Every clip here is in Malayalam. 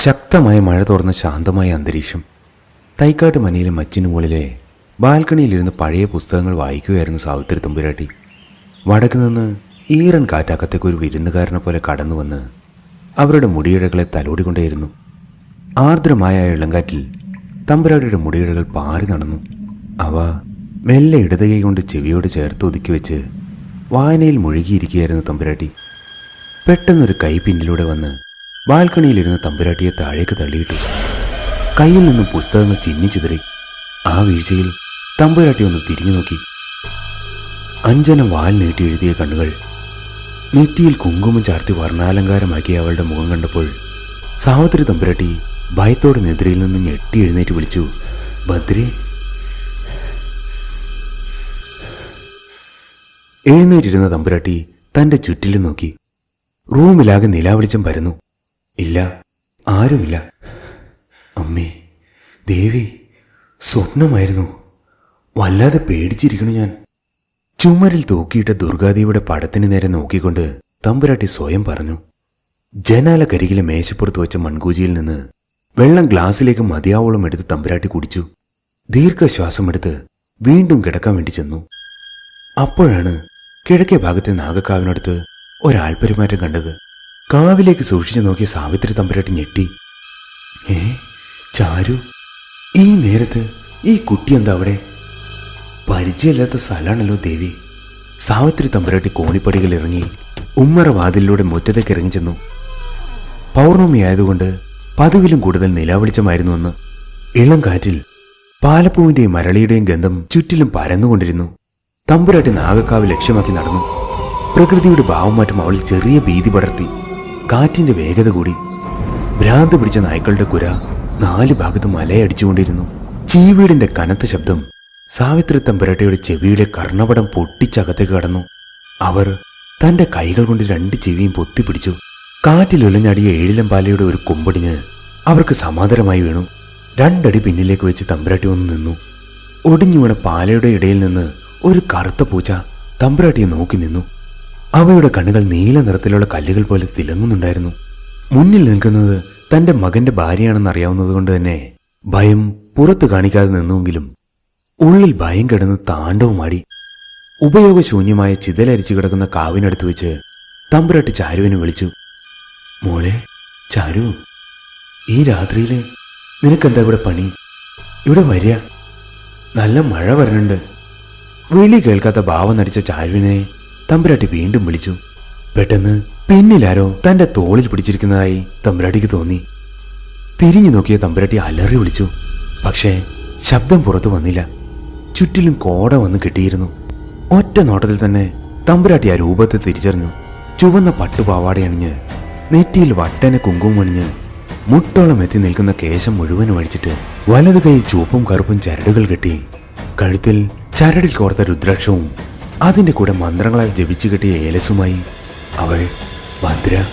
ശക്തമായ മഴ തോർന്ന ശാന്തമായ അന്തരീക്ഷം. തൈക്കാട്ട് മനയിലെ മച്ചിനു മുകളിലെ ബാൽക്കണിയിലിരുന്ന് പഴയ പുസ്തകങ്ങൾ വായിക്കുകയായിരുന്നു സാവിത്രി തമ്പുരാട്ടി. വടക്ക് നിന്ന് ഈറൻ കാറ്റാക്കത്തേക്ക് ഒരു വിരുന്നുകാരനെ പോലെ കടന്നു വന്ന് അവരുടെ മുടിയിഴകളെ തലോടിക്കൊണ്ടേയിരുന്നു. ആർദ്രമായ ഇളങ്കാറ്റിൽ തമ്പുരാട്ടിയുടെ മുടിയിഴകൾ പാറി നടന്നു. അവ മെല്ലെ ഇടതുകൈ കൊണ്ട് ചെവിയോട് ചേർത്ത് ഒതുക്കി വെച്ച് വായനയിൽ മുഴുകിയിരിക്കുകയായിരുന്നു തമ്പുരാട്ടി. പെട്ടെന്നൊരു കൈ പിന്നിലൂടെ വന്ന് ബാൽക്കണിയിലിരുന്ന് തമ്പുരാട്ടിയെ താഴേക്ക് തള്ളിയിട്ടു. കയ്യിൽ നിന്നും പുസ്തകങ്ങൾ ചിന്നിച്ചിതറി ആ വീഴ്ചയിൽ തമ്പുരാട്ടി ഒന്ന് തിരിഞ്ഞു നോക്കി. അഞ്ജന വാൽ നീട്ടി എഴുതിയ കണ്ണുകൾ നെറ്റിയിൽ കുങ്കുമം ചാർത്തി വർണാലങ്കാരമാക്കിയ അവളുടെ മുഖം കണ്ടപ്പോൾ സാവിത്രി തമ്പുരാട്ടി ഭയത്തോടെ നെതിരയിൽ നിന്ന് ഞെട്ടി എഴുന്നേറ്റ് വിളിച്ചു ഭദ്രേ എഴുന്നേറ്റിരുന്ന തമ്പുരാട്ടി തന്റെ ചുറ്റിലും നോക്കി. റൂമിലാകെ നിലാവെളിച്ചം പരന്നു. ഇല്ല. ആരുമില്ല. അമ്മേ ദേവി സ്വപ്നമായിരുന്നു. വല്ലാതെ പേടിച്ചിരിക്കണു ഞാൻ. ചുമരിൽ തൂക്കിയിട്ട ദുർഗാദേവിയുടെ പടത്തിന് നേരെ നോക്കിക്കൊണ്ട് തമ്പുരാട്ടി സ്വയം പറഞ്ഞു ജനാലക്കരികിലെ മേശപ്പുറത്ത് വെച്ച മൺകൂജിയിൽ നിന്ന് വെള്ളം ഗ്ലാസ്സിലേക്ക് മതിയാവോളം എടുത്ത് തമ്പുരാട്ടി കുടിച്ചു. ദീർഘശ്വാസമെടുത്ത് വീണ്ടും കിടക്കാൻ വേണ്ടി ചെന്നു. അപ്പോഴാണ് കിഴക്കേ ഭാഗത്തെ നാഗക്കാവിനടുത്ത് ഒരാൾ പെരുമാറ്റം കണ്ടത്. കാവിലേക്ക് സൂക്ഷിച്ചു നോക്കിയ സാവിത്രി തമ്പുരാട്ടി ഞെട്ടി. ഏ ചാരു ഈ നേരത്ത് ഈ കുട്ടി എന്താ അവിടെ? പരിചയമില്ലാത്ത സ്ഥലമാണല്ലോ ദേവി. സാവിത്രി തമ്പുരാട്ടി കോണിപ്പടികൾ ഇറങ്ങി ഉമ്മറ വാതിലിലൂടെ മുറ്റത്തേക്ക് ഇറങ്ങി ചെന്നു. പൗർണമി ആയതുകൊണ്ട് പതിവിലും കൂടുതൽ നിലാവെളിച്ചമായിരുന്നുവെന്ന് ഇളം കാറ്റിൽ പാലപ്പൂവിന്റെയും മരളിയുടെയും ഗന്ധം ചുറ്റിലും പരന്നുകൊണ്ടിരുന്നു. തമ്പുരാട്ടി നാഗക്കാവ് ലക്ഷ്യമാക്കി നടന്നു. പ്രകൃതിയുടെ ഭാവമാറ്റം അവളിൽ ചെറിയ ഭീതി പടർത്തി. കാറ്റിന്റെ വേഗത കൂടി. ഭ്രാന്ത് പിടിച്ച നായ്ക്കളുടെ കുര നാല് ഭാഗത്ത് മലയടിച്ചുകൊണ്ടിരുന്നു. ചീവീടിന്റെ കനത്ത ശബ്ദം സാവിത്രി തമ്പുരട്ടയുടെ ചെവിയുടെ കർണപടം പൊട്ടിച്ചകത്തേക്ക് കടന്നു. അവർ തന്റെ കൈകൾ കൊണ്ട് രണ്ട് ചെവിയും പൊത്തിപ്പിടിച്ചു കാറ്റിൽ ഉലഞ്ഞടിയ ഏഴിലമ്പാലയുടെ ഒരു കൊമ്പടിഞ്ഞ് അവർക്ക് സമാന്തരമായി വീണു. രണ്ടടി പിന്നിലേക്ക് വെച്ച് തമ്പുരാട്ടി ഒന്ന് നിന്നു. ഒടിഞ്ഞു വീണ പാലയുടെ ഇടയിൽ നിന്ന് ഒരു കറുത്ത പൂച്ച തമ്പുരാട്ടിയെ നോക്കി നിന്നു. അവയുടെ കണ്ണുകൾ നീല നിറത്തിലുള്ള കല്ലുകൾ പോലെ തിളങ്ങുന്നുണ്ടായിരുന്നു. മുന്നിൽ നിൽക്കുന്നത് തന്റെ മകന്റെ ഭാര്യയാണെന്ന് അറിയാവുന്നതുകൊണ്ട് തന്നെ ഭയം പുറത്തു കാണിക്കാതെ നിന്നുവെങ്കിലും ഉള്ളിൽ ഭയം കിടന്ന് താണ്ഡവുമാടി ഉപയോഗശൂന്യമായ ചിതലരിച്ചു കിടക്കുന്ന കാവിനടുത്ത് വെച്ച് തമ്പുരട്ടി ചാരുവിനെ വിളിച്ചു. മോളെ ചാരു ഈ രാത്രിയിൽ നിനക്കെന്താ ഇവിടെ പണി? ഇവിടെ വരിക. നല്ല മഴ വരണുണ്ട്. വിളി കേൾക്കാത്ത ഭാവം നടിച്ച ചാരുവിനെ തമ്പുരാട്ടി വീണ്ടും വിളിച്ചു. പെട്ടെന്ന് പിന്നിലാരോ തന്റെ തോളിൽ പിടിച്ചിരിക്കുന്നതായി തമ്പുരാട്ടിക്ക് തോന്നി. തിരിഞ്ഞു നോക്കിയ തമ്പുരാട്ടി അലറി വിളിച്ചു. പക്ഷേ ശബ്ദം പുറത്തു വന്നില്ല. ചുറ്റിലും കോട വന്ന് കിട്ടിയിരുന്നു. ഒറ്റ നോട്ടത്തിൽ തന്നെ തമ്പുരാട്ടി ആ രൂപത്തെ തിരിച്ചറിഞ്ഞു. ചുവന്ന പട്ടുപാവാടയണിഞ്ഞ് നെറ്റിയിൽ വട്ടനെ കുങ്കുമം അണിഞ്ഞ് മുട്ടോളം എത്തി നിൽക്കുന്ന കേശം മുഴുവനും അടിച്ചിട്ട് വലതു കൈ ചുവപ്പും കറുപ്പും ചരടുകൾ കെട്ടി കഴുത്തിൽ ചരടിൽ കോർത്ത രുദ്രാക്ഷവും അതിന്റെ കൂടെ മന്ത്രങ്ങളാൽ ജപിച്ചു കെട്ടിയ ഏലസുമായി അവൾ ഭദ്ര.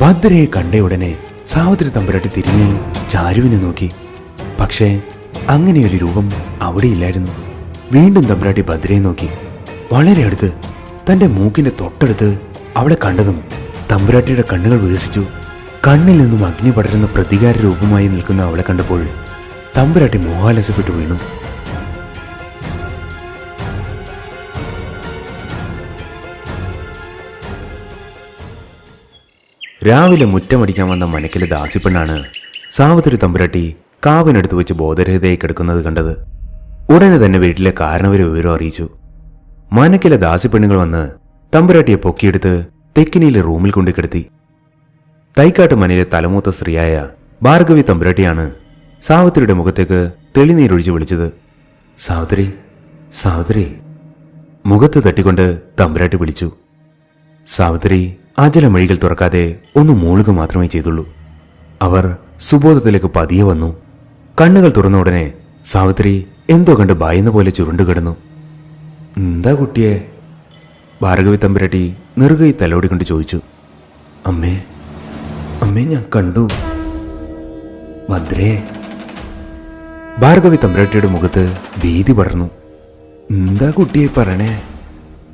ഭദ്രയെ കണ്ട ഉടനെ സാവിത്രി തമ്പുരാട്ടി തിരിഞ്ഞ് ചാരുവിനെ നോക്കി. പക്ഷേ അങ്ങനെയൊരു രൂപം അവിടെയില്ലായിരുന്നു വീണ്ടും തമ്പുരാട്ടി ഭദ്രയെ നോക്കി. വളരെ അടുത്ത് തന്റെ മൂക്കിന്റെ തൊട്ടടുത്ത് അവളെ കണ്ടതും തമ്പുരാട്ടിയുടെ കണ്ണുകൾ വികസിച്ചു. കണ്ണിൽ നിന്നും അഗ്നി പടരുന്ന പ്രതികാര രൂപമായി നിൽക്കുന്ന അവളെ കണ്ടപ്പോൾ തമ്പുരാട്ടി മോഹാലസപ്പെട്ടു വീണു. രാവിലെ മുറ്റമടിക്കാൻ വന്ന മനക്കിലെ ദാസിപ്പെണ്ണാണ് സാവിത്രി തമ്പുരാട്ടി കാവിനടുത്ത് വെച്ച് ബോധരഹിതയായി കിടക്കുന്നത് കണ്ടത്. ഉടനെ തന്നെ വീട്ടിലെ കാരണവരെ വിവരം അറിയിച്ചു. മനക്കിലെ ദാസിപ്പെണ്ണുകൾ വന്ന് തമ്പുരാട്ടിയെ പൊക്കിയെടുത്ത് തെക്കിനിയിലെ റൂമിൽ കൊണ്ടു കിടത്തി. തൈക്കാട്ട് മനയിലെ തലമൂത്ത സ്ത്രീയായ ഭാർഗവി തമ്പുരാട്ടിയാണ് സാവിത്രിയുടെ മുഖത്തേക്ക് തെളിനീരൊഴിച്ച് വിളിച്ചത്. സാവിത്രി സാവിത്രി മുഖത്ത് തട്ടിക്കൊണ്ട് തമ്പുരാട്ടി വിളിച്ചു. സാവിത്രി അജലമഴികൾ തുറക്കാതെ ഒന്ന് മൂളുക മാത്രമേ ചെയ്തുള്ളൂ. അവർ സുബോധത്തിലേക്ക് പതിയെ വന്നു. കണ്ണുകൾ തുറന്ന ഉടനെ സാവിത്രി എന്തോ കണ്ട് ഭയന്ന പോലെ ചുരുണ്ടുകിടന്നു എന്താ കുട്ടിയെ? ഭാർഗവി തമ്പുരട്ടി നെറുകൈ തലോടി കൊണ്ട് ചോദിച്ചു. അമ്മേ അമ്മേ ഞാൻ കണ്ടു. ഭദ്രേ ഭാർഗവി തമ്പുരട്ടിയുടെ മുഖത്ത് ഭീതി പടർന്നു. എന്താ കുട്ടിയെ പറയണേ?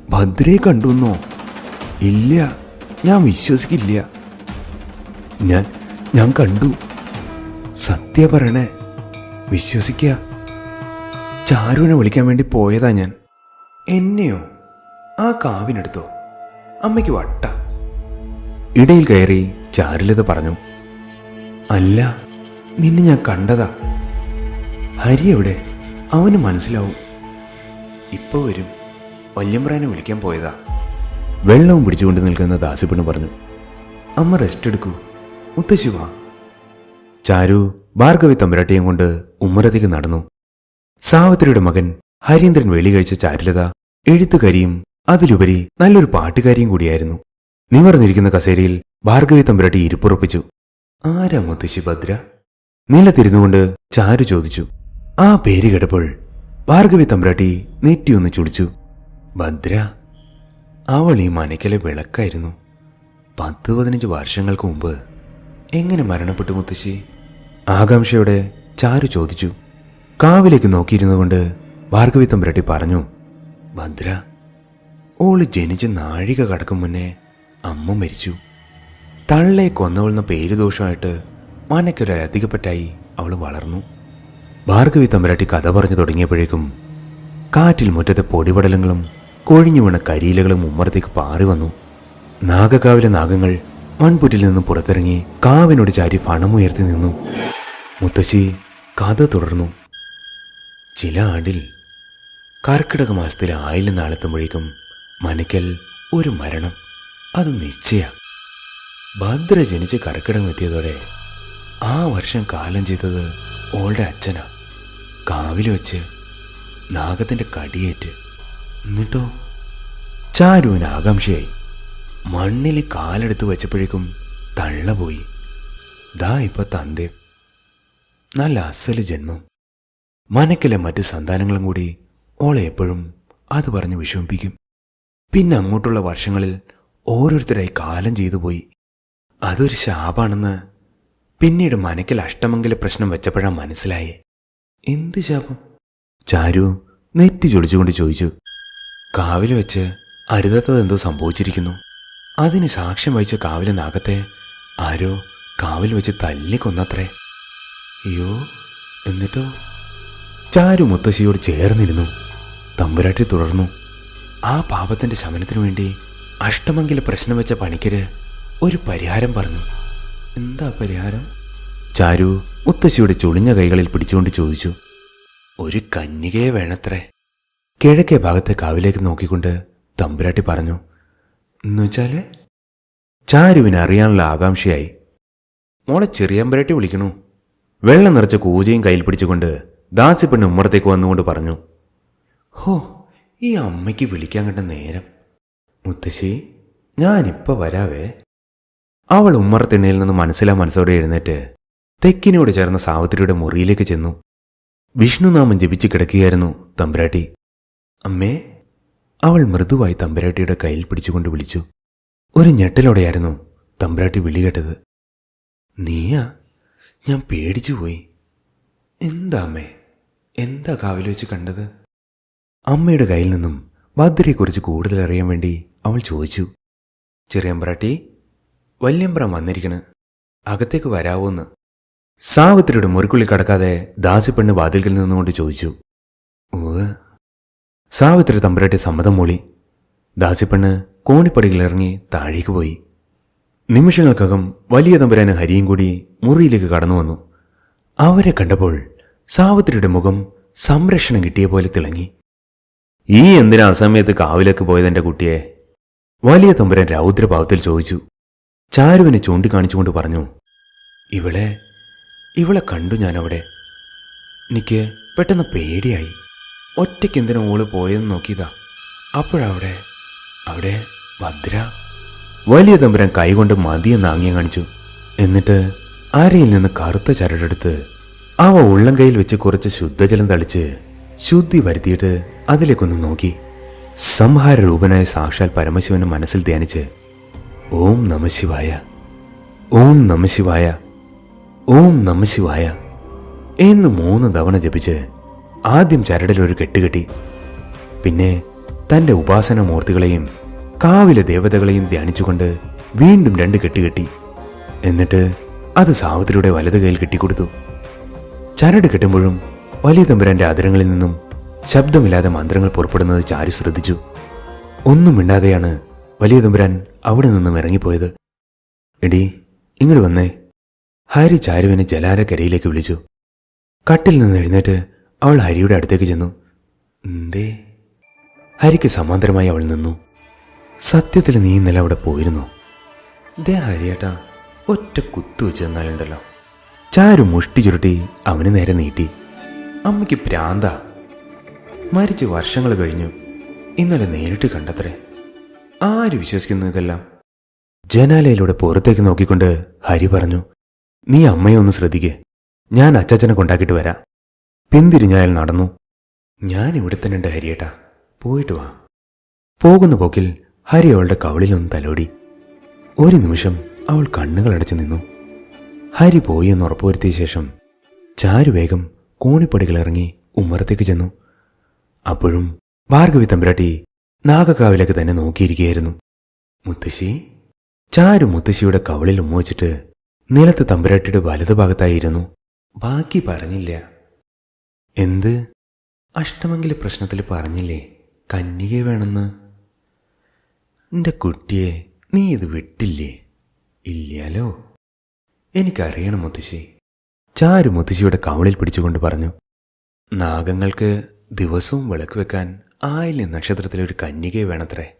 ഭദ്രയെ കണ്ടുന്നോ? ഇല്ല. ഞാൻ വിശ്വസിക്കില്ല. ഞാൻ ഞാൻ കണ്ടു. സത്യ പറയണേ വിശ്വസിക്ക. ചാരുവിനെ വിളിക്കാൻ വേണ്ടി പോയതാ ഞാൻ. എന്നെയോ? ആ കാവിനെടുത്തോ? അമ്മയ്ക്ക് വട്ട. ഇടയിൽ കയറി ചാരുലത പറഞ്ഞു അല്ല നിന്നെ ഞാൻ കണ്ടതാ. ഹരി എവിടെ? അവന് മനസ്സിലാവും. ഇപ്പോൾ വരും. വല്യമ്പ്രാനെ വിളിക്കാൻ പോയതാ. വെള്ളവും പിടിച്ചുകൊണ്ട് നിൽക്കുന്ന ദാസിപ്പെണ്ണ് പറഞ്ഞു അമ്മ റെസ്റ്റ് എടുക്കൂ. മുത്തശ്ശി വാ. ചാരു ഭാർഗവി തമ്പുരാട്ടിയും കൊണ്ട് ഉമ്മറത്തേക്ക് നടന്നു. സാവത്രിയുടെ മകൻ ഹരീന്ദ്രൻ വെളി കഴിച്ച ചാരുലത എഴുത്തുകാരിയും അതിലുപരി നല്ലൊരു പാട്ടുകാരിയും കൂടിയായിരുന്നു. നിവർന്നിരിക്കുന്ന കസേരയിൽ ഭാർഗവി തമ്പുരാട്ടി ഇരിപ്പുറപ്പിച്ചു ആരാ മുത്തശ്ശി ഭദ്ര? ചാരു ചോദിച്ചു ആ പേര് കേട്ടപ്പോൾ ഭാർഗവി തമ്പുരാട്ടി നെറ്റിയൊന്ന് ചുളിച്ചു. ഭദ്ര? അവൾ ഈ മനയ്ക്കലെ വിളക്കായിരുന്നു. പത്ത് പതിനഞ്ച് വർഷങ്ങൾക്ക് മുമ്പ് എങ്ങനെ മരണപ്പെട്ടു മുത്തശ്ശി? ആകാംക്ഷയോടെ ചാരു ചോദിച്ചു. കാവിലേക്ക് നോക്കിയിരുന്നുകൊണ്ട് ഭാർഗവി പുരട്ടി പറഞ്ഞു ഭദ്ര ഓൾ ജനിച്ച നാഴിക കടക്കും മുന്നേ അമ്മ മരിച്ചു. തള്ളയെ കൊന്നവളുന്ന പേര് ദോഷമായിട്ട് മനക്കൊരധികപ്പറ്റായി അവൾ വളർന്നു. ഭാർഗവി തമ്പുരാട്ടി കഥ പറഞ്ഞു തുടങ്ങിയപ്പോഴേക്കും കാറ്റിൽ മുറ്റത്തെ പൊടിപടലങ്ങളും കൊഴിഞ്ഞു വീണ കരിയിലകളും ഉമ്മറത്തേക്ക് പാറി വന്നു. നാഗകാവിലെ നാഗങ്ങൾ മൺപുറ്റിൽ നിന്ന് പുറത്തിറങ്ങി കാവിനോട് ചാരി ഫണമുയർത്തി നിന്നു. മുത്തശ്ശി കഥ തുടർന്നു. ചില ആടിൽ കർക്കിടക മാസത്തിൽ ആയില്യം നാളെത്തുമ്പോഴേക്കും മനക്കൽ ഒരു മരണം. അത് നിശ്ചയ. ഭദ്ര ജനിച്ച് കർക്കിടകം എത്തിയതോടെ ആ വർഷം കാലം ചെയ്തത് ഓളുടെ അച്ഛനാ. കാവിൽ വെച്ച് നാഗത്തിന്റെ കടിയേറ്റ് എന്നിട്ടോ? ചാരുവിന് ആകാംക്ഷയായി. മണ്ണിൽ കാലെടുത്ത് വെച്ചപ്പോഴേക്കും തള്ളപോയി ദാ ഇപ്പൊ തന്തേ. നല്ല അസൽ ജന്മം. മനക്കിലെ മറ്റ് സന്താനങ്ങളും കൂടി ഓളെ എപ്പോഴും അത് പറഞ്ഞ് വിഷമിപ്പിക്കും. പിന്നെ അങ്ങോട്ടുള്ള വർഷങ്ങളിൽ ഓരോരുത്തരായി കാലം ചെയ്തു പോയി. അതൊരു ശാപാണെന്ന് പിന്നീട് മനക്കിൽ അഷ്ടമംഗല പ്രശ്നം വെച്ചപ്പോഴാ മനസ്സിലായേ. എന്ത് ശാപം? ചാരു നെറ്റി ചൊടിച്ചുകൊണ്ട് ചോദിച്ചു. കാവിൽ വെച്ച് അരുതത്തത് എന്തോ സംഭവിച്ചിരിക്കുന്നു. അതിന് സാക്ഷ്യം വഹിച്ച കാവിലെ നാഗത്തെ ആരോ കാവിൽ വെച്ച് തല്ലിക്കൊന്നത്രേ അയ്യോ എന്നിട്ടോ? ചാരു മുത്തശ്ശിയോട് ചേർന്നിരുന്നു. തമ്പുരാട്ടി തുടർന്നു. ആ പാപത്തിന്റെ ശമനത്തിനു വേണ്ടി അഷ്ടമംഗല പ്രശ്നം വെച്ച പണിക്കര് ഒരു പരിഹാരം പറഞ്ഞു. എന്താ പരിഹാരം? ചാരു മുത്തശ്ശിയുടെ ചുളിഞ്ഞ കൈകളിൽ പിടിച്ചുകൊണ്ട് ചോദിച്ചു. ഒരു കന്യകയെ വേണത്രേ. കിഴക്കേ ഭാഗത്തെ കാവിലേക്ക് നോക്കിക്കൊണ്ട് തമ്പുരാട്ടി പറഞ്ഞു എന്നുവെച്ചാൽ ചാരുവിനെ അറിയാനുള്ള ആകാംക്ഷയായി മോളെ ചെറിയമ്പരട്ടി വിളിക്കണു. വെള്ളം നിറച്ച കൂജയും കയ്യിൽ പിടിച്ചുകൊണ്ട് ദാസിപ്പെണ്ണ് ഉമ്മറത്തേക്ക് വന്നുകൊണ്ട് പറഞ്ഞു ഹോ ഈ അമ്മയ്ക്ക് വിളിക്കാൻ കണ്ട നേരം. മുത്തശ്ശി ഞാനിപ്പോൾ വരാവേ. അവൾ ഉമ്മറത്തിണ്ണയിൽ നിന്ന് മനസ്സിലാ മനസ്സോടെ എഴുന്നേറ്റ് തെക്കിനോട് ചേർന്ന സാവിത്രിയുടെ മുറിയിലേക്ക് ചെന്നു. വിഷ്ണുനാമം ജപിച്ച് കിടക്കുകയായിരുന്നു തമ്പുരാട്ടി. അമ്മേ അവൾ മൃദുവായി തമ്പുരാട്ടിയുടെ കയ്യിൽ പിടിച്ചുകൊണ്ട് വിളിച്ചു. ഒരു ഞെട്ടലോടെയായിരുന്നു തമ്പുരാട്ടി വിളി കേട്ടത്. നീയാ? ഞാൻ പേടിച്ചുപോയി എന്താ അമ്മേ? എന്താ കാവിൽ വെച്ച് കണ്ടത്? അമ്മയുടെ കയ്യിൽ നിന്നും ഭദ്രയെക്കുറിച്ച് കൂടുതൽ അറിയാൻ വേണ്ടി അവൾ ചോദിച്ചു. ചെറിയമ്പ്രാട്ടി വല്യമ്പ്രം വന്നിരിക്കണ്. അകത്തേക്ക് വരാവോന്ന്. സാവിത്രിയുടെ മുറിക്കുള്ളിൽ കടക്കാതെ ദാസിപ്പെണ്ണ് വാതിൽക്കിൽ നിന്നുകൊണ്ട് ചോദിച്ചു. ഉവ് സാവിത്രി തമ്പുരാട്ടി സമ്മതം മൂളി. ദാസിപ്പെണ്ണ് കോണിപ്പടികളിറങ്ങി താഴേക്ക് പോയി. നിമിഷങ്ങൾക്കകം വലിയ തമ്പുരാന് ഹരിയും കൂടി മുറിയിലേക്ക് കടന്നു വന്നു. അവരെ കണ്ടപ്പോൾ സാവിത്രിയുടെ മുഖം സംരക്ഷണം കിട്ടിയ പോലെ തിളങ്ങി. ഈ എന്തിനാ അസമയത്ത് കാവിലേക്ക് പോയതെന്റെ കുട്ടിയെ? വലിയ തമ്പുരാൻ രൗദ്രഭാവത്തിൽ ചോദിച്ചു. ചാരുവിനെ ചൂണ്ടിക്കാണിച്ചുകൊണ്ട് പറഞ്ഞു ഇവളെ ഇവളെ കണ്ടു ഞാനവിടെ. എനിക്ക് പെട്ടെന്ന് പേടിയായി. ഒറ്റയ്ക്ക് എന്തിനാ ഓൾ പോയെന്ന് നോക്കിയതാ? അപ്പോഴവിടെ അവിടെ ഭദ്ര വലിയ തമ്പുരാൻ കൈകൊണ്ട് മതിയെന്ന് ആംഗ്യം കാണിച്ചു. എന്നിട്ട് അരയിൽ നിന്ന് കറുത്ത ചരടെടുത്ത് അവ ഉള്ളം കയ്യിൽ വെച്ച് കുറച്ച് ശുദ്ധജലം തളിച്ച് ശുദ്ധി വരുത്തിയിട്ട് അതിലേക്കൊന്ന് നോക്കി. സംഹാര രൂപനായ സാക്ഷാൽ പരമശിവന് മനസ്സിൽ ധ്യാനിച്ച് ഓം നമശിവായ ഓം നമശിവായ ഓം നമശിവായ എന്ന് മൂന്ന് തവണ ജപിച്ച് ആദ്യം ചരടിലൊരു കെട്ടുകെട്ടി പിന്നെ തന്റെ ഉപാസന മൂർത്തികളെയും കാവിലെ ദേവതകളെയും ധ്യാനിച്ചുകൊണ്ട് വീണ്ടും രണ്ട് കെട്ടുകെട്ടി എന്നിട്ട് അത് സാവിത്രിയുടെ വലത് കൈയിൽ കെട്ടിക്കൊടുത്തു. ചരട് കെട്ടുമ്പോഴും വലിയ തമ്പുരാന്റെ അതിരങ്ങളിൽ നിന്നും ശബ്ദമില്ലാതെ മന്ത്രങ്ങൾ പുറപ്പെടുന്നത് ചാരി ശ്രദ്ധിച്ചു. ഒന്നും മിണ്ടാതെയാണ് വലിയ തമ്പുരാൻ അവിടെ നിന്നും ഇറങ്ങിപ്പോയത്. എടി ഇങ്ങോട്ട് വന്നേ. ഹരി ചാരുവിനെ ജലാരക്കരയിലേക്ക് വിളിച്ചു. കട്ടിൽ നിന്ന് എഴുന്നേറ്റ് അവൾ ഹരിയുടെ അടുത്തേക്ക് ചെന്നു. എന്തേ? ഹരിക്ക് സമാന്തരമായി അവൾ നിന്നു. സത്യത്തിൽ നീ ഇന്നലെ അവിടെ പോയിരുന്നു. ദേ ഹരിയേട്ടാ ഒറ്റ കുത്തു വെച്ച് തന്നാലുണ്ടല്ലോ ചാരു മുഷ്ടി ചുരുട്ടി അവന് നേരെ നീട്ടി. അമ്മയ്ക്ക് പ്രാന്ത. മരിച്ച് വർഷങ്ങൾ കഴിഞ്ഞു. ഇന്നലെ നേരിട്ട് കണ്ടത്രേ. ആര് വിശ്വസിക്കുന്നു ഇതെല്ലാം? ജനാലയിലൂടെ പുറത്തേക്ക് നോക്കിക്കൊണ്ട് ഹരി പറഞ്ഞു നീ അമ്മയെ ഒന്ന് ശ്രദ്ധിക്കേ. ഞാൻ അച്ചാച്ചനെ കൊണ്ടാക്കിയിട്ട് വരാം. പിന്തിരിഞ്ഞാൽ നടന്നു. ഞാൻ ഇവിടെ തന്നെ ഉണ്ട് ഹരിയേട്ടാ. പോയിട്ട് വാ. പോകുന്ന പോക്കിൽ ഹരി അവളുടെ കവളിലൊന്ന് തലോടി. ഒരു നിമിഷം അവൾ കണ്ണുകൾ അടച്ചു നിന്നു. ഹരി പോയി എന്ന് ഉറപ്പുവരുത്തിയ ശേഷം ചാരു വേഗം കോണിപ്പടികൾ ഇറങ്ങി ഉമ്മറത്തേക്ക് ചെന്നു. അപ്പോഴും ഭാർഗവി തമ്പുരാട്ടി നാഗക്കാവിലേക്ക് തന്നെ നോക്കിയിരിക്കുകയായിരുന്നു. മുത്തശ്ശി? ചാരു മുത്തശ്ശിയുടെ കവളിൽ ഉമ്മ വെച്ചിട്ട് നിലത്ത് തമ്പുരാട്ടിയുടെ വലതുഭാഗത്തായിരുന്നു. ബാക്കി പറഞ്ഞില്ല. എന്ത്? അഷ്ടമംഗല പ്രശ്നത്തിൽ പറഞ്ഞില്ലേ കന്യക വേണമെന്ന്? എന്റെ കുട്ടിയെ നീ ഇത് വിട്ടില്ലേ? ഇല്ലാലോ എനിക്കറിയണം മുത്തശ്ശി. ചാരു മുത്തശ്ശിയുടെ കവളിൽ പിടിച്ചുകൊണ്ട് പറഞ്ഞു നാഗങ്ങൾക്ക് ദിവസവും വിളക്ക് വെക്കാൻ ആയില്യ നക്ഷത്രത്തിലൊരു കന്യക വേണത്രേ.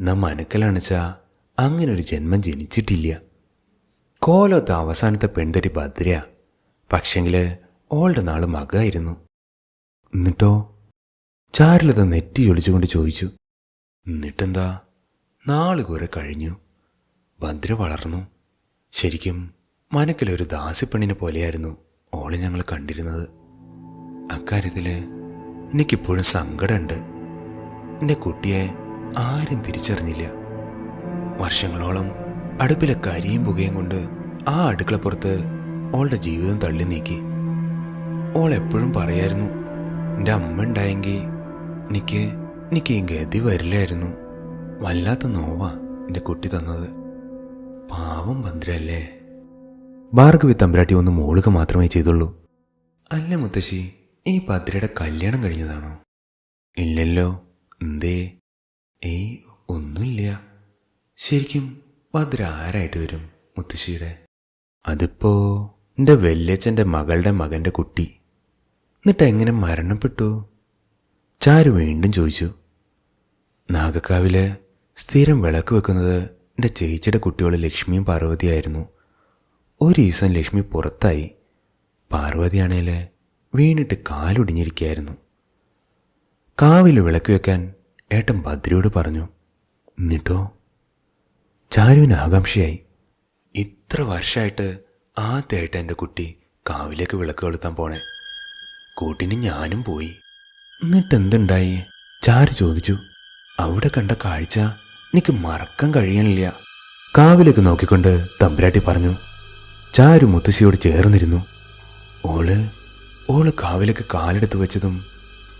നാം മനക്കലാണിച്ചാ അങ്ങനെ ഒരു ജന്മം ജനിച്ചിട്ടില്ല. കോലത്തെ അവസാനത്തെ പെൺതരി ഭദ്രയാ. പക്ഷെങ്കിൽ ഓളുടെ നാൾ മകായിരുന്നു. എന്നിട്ടോ? ചാരുലത നെറ്റി ഒളിച്ചുകൊണ്ട് ചോദിച്ചു. എന്നിട്ടെന്താ? നാൾ കുറെ കഴിഞ്ഞു. ഭദ്ര വളർന്നു. ശരിക്കും മനക്കിലൊരു ദാസിപ്പെണ്ണിനെ പോലെയായിരുന്നു ഓളെ ഞങ്ങൾ കണ്ടിരുന്നത്. അക്കാര്യത്തിൽ എനിക്കിപ്പോഴും സങ്കടമുണ്ട്. എന്റെ കുട്ടിയെ ആരും തിരിച്ചറിഞ്ഞില്ല. വർഷങ്ങളോളം അടുപ്പിലെ കരിയും പുകയും കൊണ്ട് ആ അടുക്കളപ്പുറത്ത് ഓളുടെ ജീവിതം തള്ളി നീക്കി ഓൾ എപ്പോഴും പറയായിരുന്നു എന്റെ അമ്മ ഉണ്ടായെങ്കിൽ എനിക്ക് എനിക്ക് ഈ ഗതി വരില്ലായിരുന്നു. വല്ലാത്ത നോവാ എന്റെ കുട്ടി തന്നത്. പാവം ഭദ്രല്ലേ ഭാർഗവി തമ്പരാട്ടി ഒന്ന് മോളുക മാത്രമേ ചെയ്തുള്ളൂ. അല്ല മുത്തശ്ശി ഈ ഭദ്രയുടെ കല്യാണം കഴിഞ്ഞതാണോ? ഇല്ലല്ലോ എന്തേ? ഏയ് ഒന്നുമില്ല. ശരിക്കും ഭദ്ര ആരായിട്ട് വരും മുത്തശ്ശിയുടെ? അതിപ്പോ എന്റെ വല്യച്ഛന്റെ മകളുടെ മകന്റെ കുട്ടി. എന്നിട്ട് എങ്ങനെ മരണപ്പെട്ടു? ചാരു വീണ്ടും ചോദിച്ചു നാഗക്കാവിലെ സ്ഥിരം വിളക്ക് വെക്കുന്നത് എന്റെ ചേച്ചിയുടെ കുട്ടികൾ ലക്ഷ്മിയും പാർവതിയായിരുന്നു ഒരു ദിവസം ലക്ഷ്മി പുറത്തായി. പാർവതിയാണേൽ വീണിട്ട് കാലൊടിഞ്ഞിരിക്കുകയായിരുന്നു. കാവിൽ വിളക്ക് വെക്കാൻ ഏട്ടൻ ഭദ്രയോട് പറഞ്ഞു എന്നിട്ടോ? ചാരുവിന് ആകാംക്ഷയായി ഇത്ര വർഷമായിട്ട് ആദ്യമായിട്ട് എന്റെ കുട്ടി കാവിലേക്ക് വിളക്ക് കൊളുത്താൻ പോണേ. കൂട്ടിന് ഞാനും പോയി. എന്നിട്ട് എന്തുണ്ടായി ചാരു ചോദിച്ചു അവിടെ കണ്ട കാഴ്ച എനിക്ക് മറക്കാൻ കഴിയണില്ല. കാവിലേക്ക് നോക്കിക്കൊണ്ട് തമ്പുരാട്ടി പറഞ്ഞു ചാരു മുത്തശ്ശിയോട് ചേർന്നിരുന്നു. ഓൾ ഓൾ കാവിലേക്ക് കാലെടുത്തു വെച്ചതും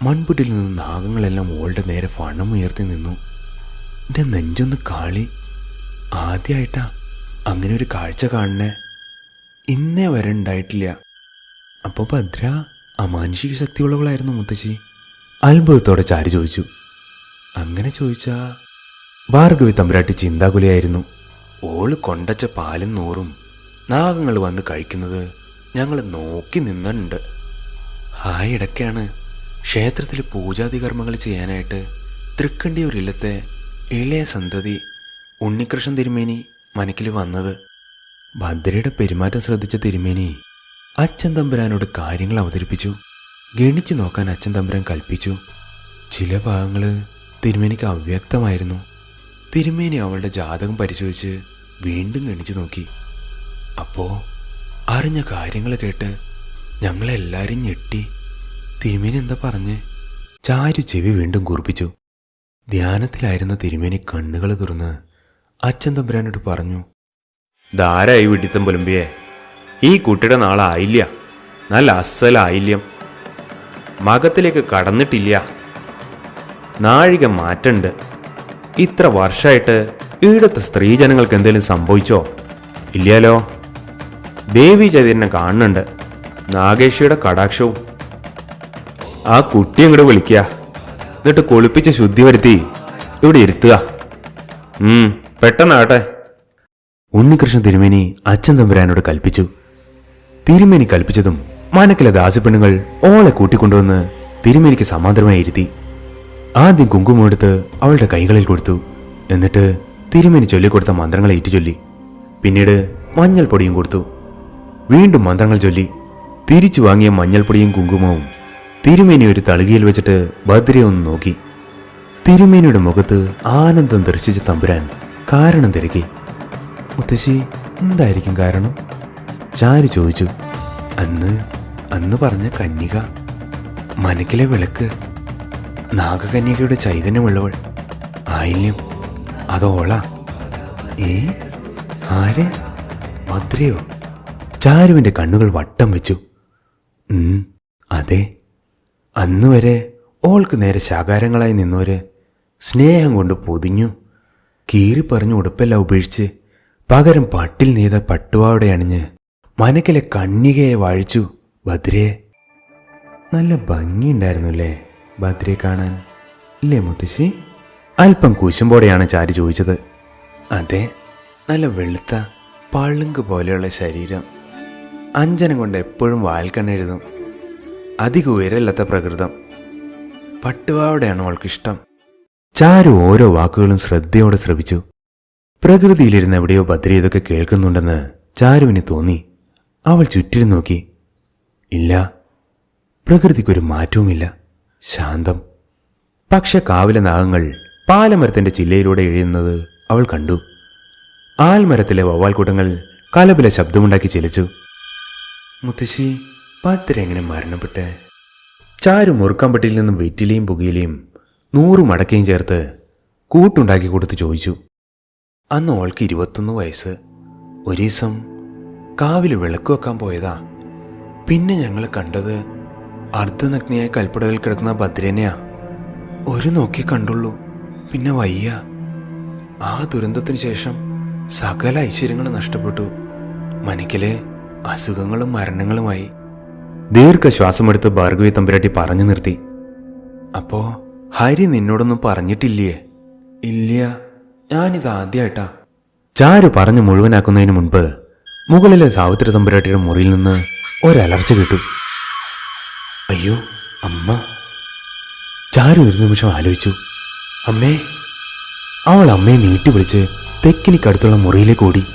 മൺപുട്ടിൽ നിന്ന് നാഗങ്ങളെല്ലാം ഓളുടെ നേരെ ഫണം ഉയർത്തി നിന്നു. എന്റെ നെഞ്ചൊന്ന് കാളി. ആദ്യമായിട്ടാ അങ്ങനെ ഒരു കാഴ്ച കാണണേ. ഇന്നേ വരെ ഉണ്ടായിട്ടില്ല. അപ്പോൾ ഭദ്ര അമാനുഷിക ശക്തിയുള്ളവളായിരുന്നു മുത്തശ്ശി. അത്ഭുതത്തോടെ ചാരി ചോദിച്ചു. അങ്ങനെ ചോദിച്ചാ ഭാർഗവി തമ്പുരാട്ടി ചിന്താകുലയായിരുന്നു. ഓൾ കൊണ്ടച്ച പാലും നൂറും നാഗങ്ങൾ വന്ന് കഴിക്കുന്നത് ഞങ്ങൾ നോക്കി നിന്നുണ്ട് ആ ഇടയ്ക്കാണ് ക്ഷേത്രത്തിൽ പൂജാതി കർമ്മങ്ങൾ ചെയ്യാനായിട്ട് തൃക്കണ്ടിയൂർ ഇല്ലത്തെ ഇളയ സന്തതി ഉണ്ണികൃഷ്ണൻ തിരുമേനി മനക്കിൽ വന്നത്. ഭദ്രയുടെ പെരുമാറ്റം ശ്രദ്ധിച്ച തിരുമേനി അച്ഛൻ തമ്പുരാനോട് കാര്യങ്ങൾ അവതരിപ്പിച്ചു. ഗണിച്ചു നോക്കാൻ അച്ഛൻ തമ്പുരാൻ കൽപ്പിച്ചു. ചില ഭാഗങ്ങൾ തിരുമേനിക്ക് അവ്യക്തമായിരുന്നു. തിരുമേനി അവളുടെ ജാതകം പരിശോധിച്ച് വീണ്ടും ഗണിച്ചു നോക്കി. അപ്പോ അറിഞ്ഞ കാര്യങ്ങൾ കേട്ട് ഞങ്ങളെല്ലാരും ഞെട്ടി. തിരുമേനി എന്താ പറഞ്ഞേ? ചാരു ചെവി വീണ്ടും കുറിപ്പിച്ചു. ധ്യാനത്തിലായിരുന്ന തിരുമേനി കണ്ണുകൾ തുറന്ന് അച്ഛൻ തമ്പുരാനോട് പറഞ്ഞു ധാരായി വിട്ടിത്തം പുലമ്പിയേ? ഈ കുട്ടിയുടെ നാളായില്ല. നല്ല അസലായില്യം. മകത്തിലേക്ക് കടന്നിട്ടില്ല. നാഴിക മാറ്റണ്ട്. ഇത്ര വർഷമായിട്ട് ഈടത്തെ സ്ത്രീജനങ്ങൾക്ക് എന്തെങ്കിലും സംഭവിച്ചോ? ഇല്ലല്ലോ ദേവി ചൈതന്യം കാണുന്നുണ്ട്. നാഗേഷിയുടെ കടാക്ഷവും. ആ കുട്ടി അങ്ങോട്ട് വിളിക്കുക എന്നിട്ട് കൊളിപ്പിച്ച് ശുദ്ധി വരുത്തി ഇവിടെ ഇരുത്തുക. പെട്ടെന്നാട്ടെ ഉണ്ണികൃഷ്ണ തിരുമേനി അച്ഛൻ തമ്പുരാനോട് കൽപ്പിച്ചു. തിരുമേനി കൽപ്പിച്ചതും മാനക്കിലെ ദാസപ്പെണ്ണുങ്ങൾ ഓളെ കൂട്ടിക്കൊണ്ടുവന്ന് തിരുമേനിക്ക് സമാന്തരമായി ഇരുത്തി. ആദ്യം കുങ്കുമെടുത്ത് അവളുടെ കൈകളിൽ കൊടുത്തു. എന്നിട്ട് തിരുമേനി ചൊല്ലിക്കൊടുത്ത മന്ത്രങ്ങളെ ഏറ്റുചൊല്ലി. പിന്നീട് മഞ്ഞൾപ്പൊടിയും കൊടുത്തു. വീണ്ടും മന്ത്രങ്ങൾ ചൊല്ലി. തിരിച്ചു വാങ്ങിയ മഞ്ഞൾപ്പൊടിയും കുങ്കുമവും തിരുമേനി ഒരു തളികയിൽ വെച്ചിട്ട് ഭദ്രയെ ഒന്ന് നോക്കി. തിരുമേനിയുടെ മുഖത്ത് ആനന്ദം ദർശിച്ച തമ്പുരാൻ കാരണം തിരക്കി. മുത്തശ്ശി എന്തായിരിക്കും കാരണം? ചാരു ചോദിച്ചു അന്ന് അന്ന് പറഞ്ഞ കന്യക മനക്കിലെ വിളക്ക് നാഗകന്യകയുടെ ചൈതന്യമുള്ളവൾ ആയില്യം അതോള. ഏ? ആര്? ഭദ്രയോ ചാരുവിന്റെ കണ്ണുകൾ വട്ടം വെച്ചു. അതെ. അന്ന് വരെ ഓൾക്ക് നേരെ ശകാരങ്ങളായി നിന്നവര് സ്നേഹം കൊണ്ട് പൊതിഞ്ഞു കീറി പറഞ്ഞു ഉടുപ്പെല്ലാം ഉപേക്ഷിച്ച് പകരം പട്ടിൽ നെയ്ത പട്ടുവാവിടെ അണിഞ്ഞ് മനക്കിലെ കണ്ണികയെ വാഴിച്ചു ഭദ്രയെ. നല്ല ഭംഗിയുണ്ടായിരുന്നു അല്ലേ ഭദ്രയെ കാണാൻ? ഇല്ലേ മുത്തശ്ശി? അല്പം കുശുമ്പോടെയാണ് ചാരി ചോദിച്ചത്. അതെ നല്ല വെളുത്ത പളുങ്ക് പോലെയുള്ള ശരീരം. അഞ്ജനം കൊണ്ട് എപ്പോഴും വാൽക്കണ്ണെഴുതും. അധികം ഉയരല്ലാത്ത പ്രകൃതം. പട്ടുവാവിടെയാണ് അവൾക്കിഷ്ടം ചാരു ഓരോ വാക്കുകളും ശ്രദ്ധയോടെ ശ്രവിച്ചു. പ്രകൃതിയിലിരുന്ന് എവിടെയോ ഭദ്ര ഇതൊക്കെ കേൾക്കുന്നുണ്ടെന്ന് ചാരുവിന് തോന്നി. അവൾ ചുറ്റിലും നോക്കി. ഇല്ല പ്രകൃതിക്കൊരു മാറ്റവുമില്ല. ശാന്തം. പക്ഷെ കാവിലെ നാഗങ്ങൾ പാലമരത്തിന്റെ ചില്ലയിലൂടെ എഴുതുന്നത് അവൾ കണ്ടു. ആൽമരത്തിലെ വവ്വാൽക്കൂട്ടങ്ങൾ കലപില ശബ്ദമുണ്ടാക്കി ചിലച്ചു. മുത്തശ്ശി പാത്തിരെങ്ങനെ മരണപ്പെട്ടെ? ചാരു മുറുക്കാമ്പട്ടിയിൽ നിന്നും വെറ്റിലയും പുകയിലയും നൂറും മടക്കയും ചേർത്ത് കൂട്ടുണ്ടാക്കി കൊടുത്ത് ചോദിച്ചു. അന്ന് ഓൾക്ക് ഇരുപത്തൊന്ന് വയസ്സ്. ഒരു ദിവസം കാവിൽ വിളക്ക് വെക്കാൻ പോയതാ. പിന്നെ ഞങ്ങൾ കണ്ടത് അർദ്ധനഗ്നിയായ കൽപ്പടവിൽ കിടക്കുന്ന ഭദ്രനെയാ. ഒരു നോക്കി കണ്ടുള്ളൂ പിന്നെ വയ്യ. ആ ദുരന്തത്തിന് ശേഷം സകല ഐശ്വര്യങ്ങളും നഷ്ടപ്പെട്ടു. മനക്കിലെ അസുഖങ്ങളും മരണങ്ങളുമായി. ദീർഘശ്വാസമെടുത്ത് ഭാർഗവി തമ്പുരാട്ടി പറഞ്ഞു നിർത്തി. അപ്പോ ഹരി നിന്നോടൊന്നും പറഞ്ഞിട്ടില്ലേ? ഇല്ല ഞാനിത് ആദ്യമായിട്ടാ ചാരു പറഞ്ഞു മുഴുവനാക്കുന്നതിന് മുൻപ് മുകളിലെ സാവിത്രി തമ്പുരാട്ടിയുടെ മുറിയിൽ നിന്ന് ഒരലർച്ച കേട്ടു. അയ്യോ അമ്മ. ചാരു ഒരു നിമിഷം ആലോചിച്ചു. അമ്മേ അവൾ അമ്മയെ നീട്ടി വിളിച്ച് തെക്കിനിക്കടുത്തുള്ള മുറിയിലേക്ക് ഓടി.